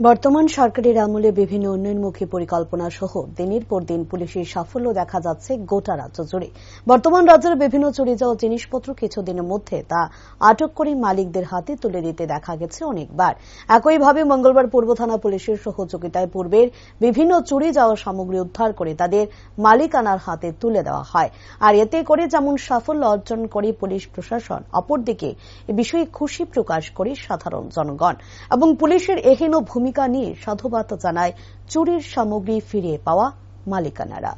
বর্তমান সরকারের আমলে বিভিন্ন উন্নয়নমুখী পরিকল্পনা সহ দিনের পর দিন পুলিশের সাফল্য দেখা যাচ্ছে গোটা রাজ্য জুড়ে। বর্তমান রাজ্যের বিভিন্ন চুরি যাওয়া জিনিসপত্র কিছুদিনের মধ্যে তা আটক করে মালিকদের হাতে তুলে দিতে দেখা গেছে অনেকবার। একইভাবে মঙ্গলবার পূর্ব থানা পুলিশের সহযোগিতায় পূর্বের বিভিন্ন চুরি যাওয়া সামগ্রী উদ্ধার করে তাদের মালিকানার হাতে তুলে দেওয়া হয়। আর এতে করে যেমন সাফল্য অর্জন করে পুলিশ প্রশাসন, অপরদিকে বিষয়ে খুশি প্রকাশ করে সাধারণ জনগণ। এবং পুলিশের এহেন ভূমিকা নিয়ে সাধুবাদ জানায় চুরির সামগ্রী ফিরিয়ে পাওয়া মালিকানারা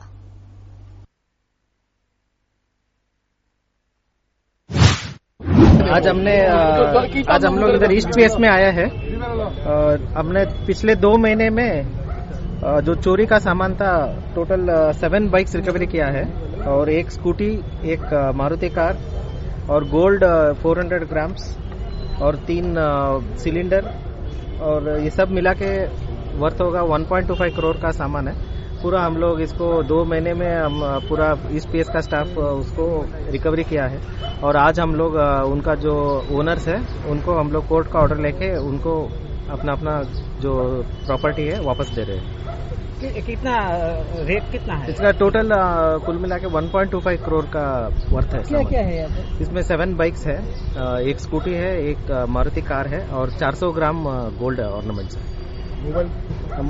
आज हमने अ, आज हम लोग इधर ईस्ट पीएस में आया है और हमने पिछले दो महीने में अ, जो चोरी का सामान था टोटल अ, सेवन बाइक्स रिकवरी किया है और एक स्कूटी एक अ, मारुति कार और गोल्ड फोर हंड्रेड ग्राम्स और तीन अ, सिलेंडर और ये सब मिला के वर्थ होगा 1.25 करोड़ का सामान है। पूरा हम लोग इसको दो महीने में हम, पूरा इस पीएस का स्टाफ उसको रिकवरी किया है। और आज हम लोग उनका जो ओनर्स है, उनको हम लोग कोर्ट का ऑर्डर लेके उनको अपना अपना जो प्रॉपर्टी है, वापस दे रहे हैं। कि- कितना रेट कितना है? इसका टोटल कुल मिला के 1.25 करोड़ का वर्थ है क्या क्या है यहाँ पे? इसमें सेवन बाइक्स है एक स्कूटी है एक मारुति कार है और 400 ग्राम गोल्ड ऑर्नामेंट्स है। मोबाइल?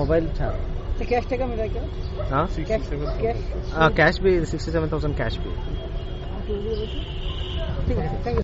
मोबाइल था तो कैश टका मिला क्या? हाँ? कैश कैश हाँ, कैश भी सिक्सटी सेवन थाउज़ेंड कैश भी। ठीक है थैंक यू